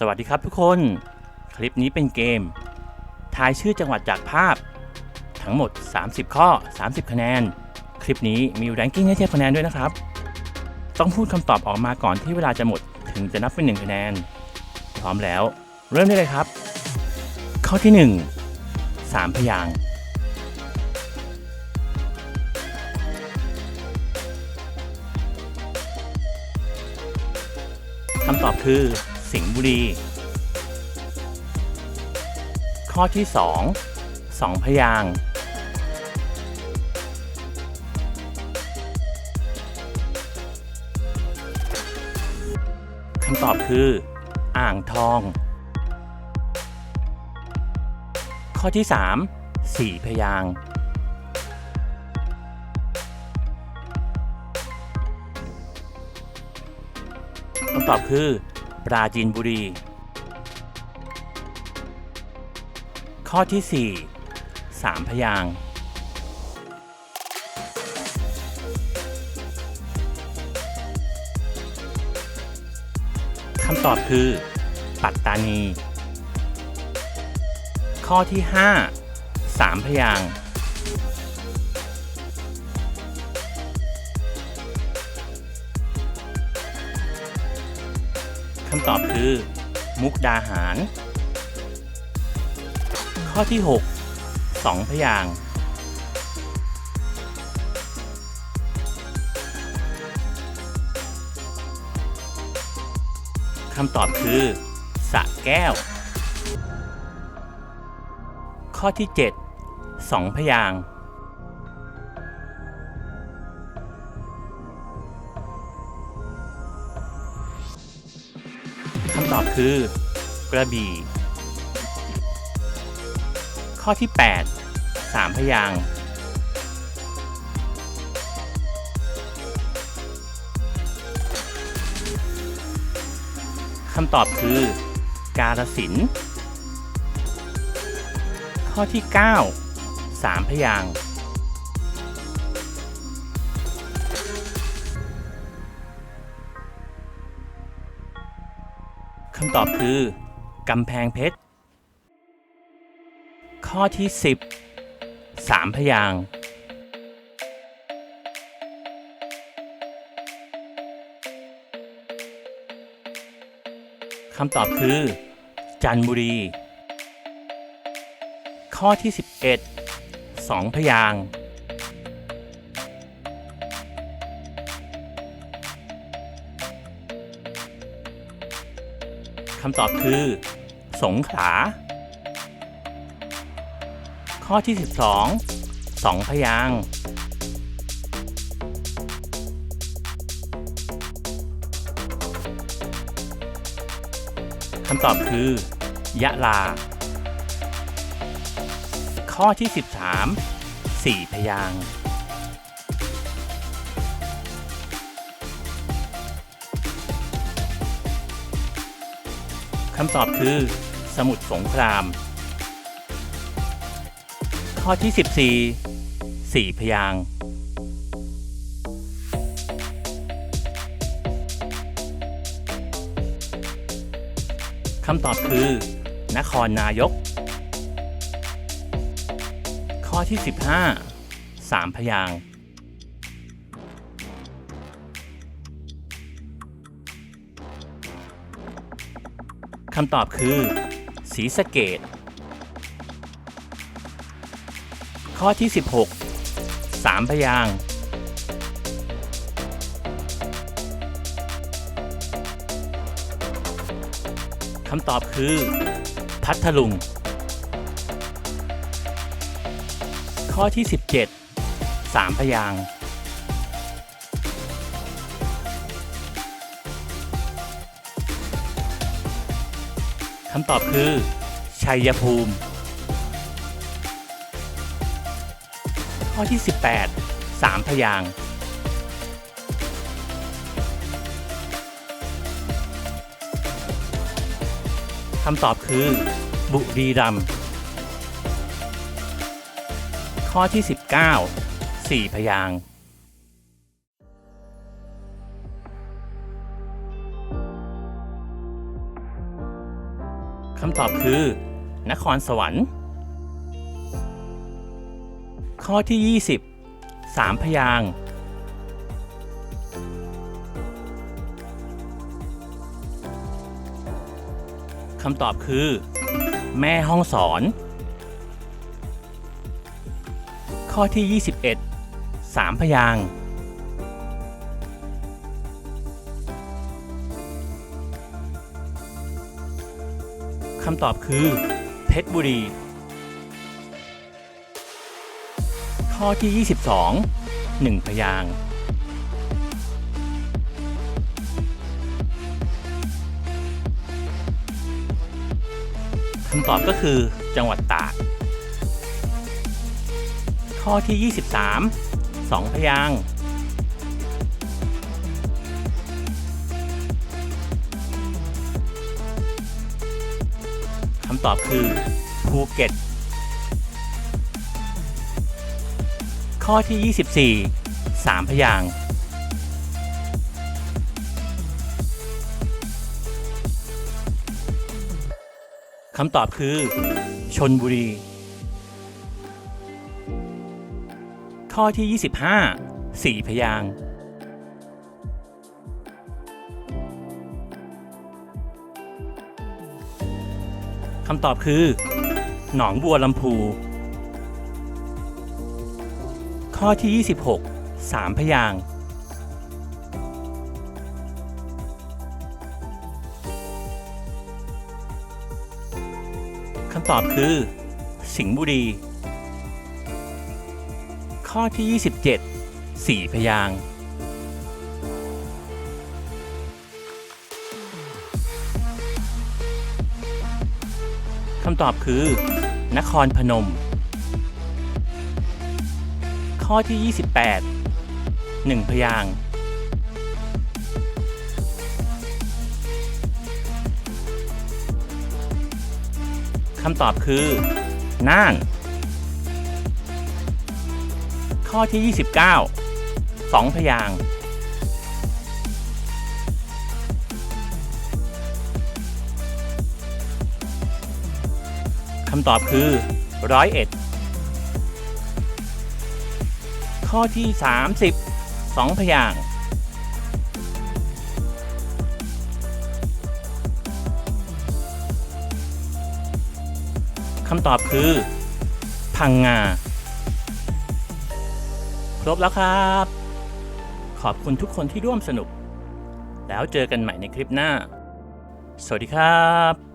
สวัสดีครับทุกคน คลิปนี้เป็นเกม ทายชื่อจังหวัดจากภาพ ทั้งหมด 30 ข้อ 30 คะแนน คลิปนี้มีแรงกิ้งให้เทียบคะแนนด้วยนะครับ ต้องพูดคำตอบออกมาก่อนที่เวลาจะหมดถึงจะนับเป็น1คะแนน พร้อมแล้ว เริ่มได้เลยครับ ข้อที่ 1 3 พยางค์คำตอบคือ สิงห์บุรี ข้อที่ 2 2 พยางค์คำตอบคือ อ่างทอง ข้อที่ 3 4 พยางค์คำตอบคือ ปราจีนบุรี ข้อที่ 4 3 พยางคำตอบคือ ปัตตานี ข้อที่ 5 3 พยางค์ำตอบคือ มุกดาหาร ข้อที่ 6 2 พยางค์คำตอบคือสระแก้ว ข้อที่ 7 2 พยางค์ คือกระบี่ ข้อที่ 8 3 พยางคำตอบคือ กาลสิน ข้อที่ 9 3 พยางค์ำตอบคือกำแพงเพชร ข้อที่ 10 3พยางคำตอบคือ จันบุรี ข้อที่ 11 2พยางค์ำตอบคือ สงขลา ข้อที่ 12 2พยางค์คำตอบคือ ยะลา ข้อที่ 13 4 พยางค์ คำตอบคือ สมุทรสงคราม ข้อที่ 14 4พยางคำตอบคือ นครนายก ข้อที่ 15 3พยางค์ คำตอบคือศรีสะเกดข้อที่ 16 3 พยางค์คำตอบคือ พัทลุง ข้อที่ 17 3 พยางค์ คำตอบคือ ชัยภูมิ ข้อที่ 18 3พยางค์คำตอบคือ บุรีรัมย์ข้อที่ 19 4 พยางค์ำตอบคือ นครสวรรค์ ข้อที่ 20 สามพยางคำตอบคือ แม่ห้องสอน ข้อที่ 21 สามพยางค์ คำตอบคือ เพชรบุรี ข้อที่ 22หนึ่งพยางคำตอบก็คือจังหวัดตาก ข้อที่ 23สองพยางค์ ตอบคือภูเก็ต ข้อที่ 24สามพยางคำตอบคือ ชนบุรี ข้อที่ 25สี่พยางค์ คำตอบคือ หนองบัวลำพู ข้อที่ 26 สามพยางคำตอบคือ สิงห์บุรี ข้อที่ 27 สี่พยางค์ คำตอบคือ นครพนม ข้อที่ 28 1 พยางคำตอบคือ น่าน ข้อที่ 29 2 พยางค์ำตอบคือร้อยเอ็ดข้อที่ 30 2 พยางค์คำตอบคือ พังงา ครบแล้วครับ ขอบคุณทุกคนที่ร่วมสนุก แล้วเจอกันใหม่ในคลิปหน้า สวัสดีครับ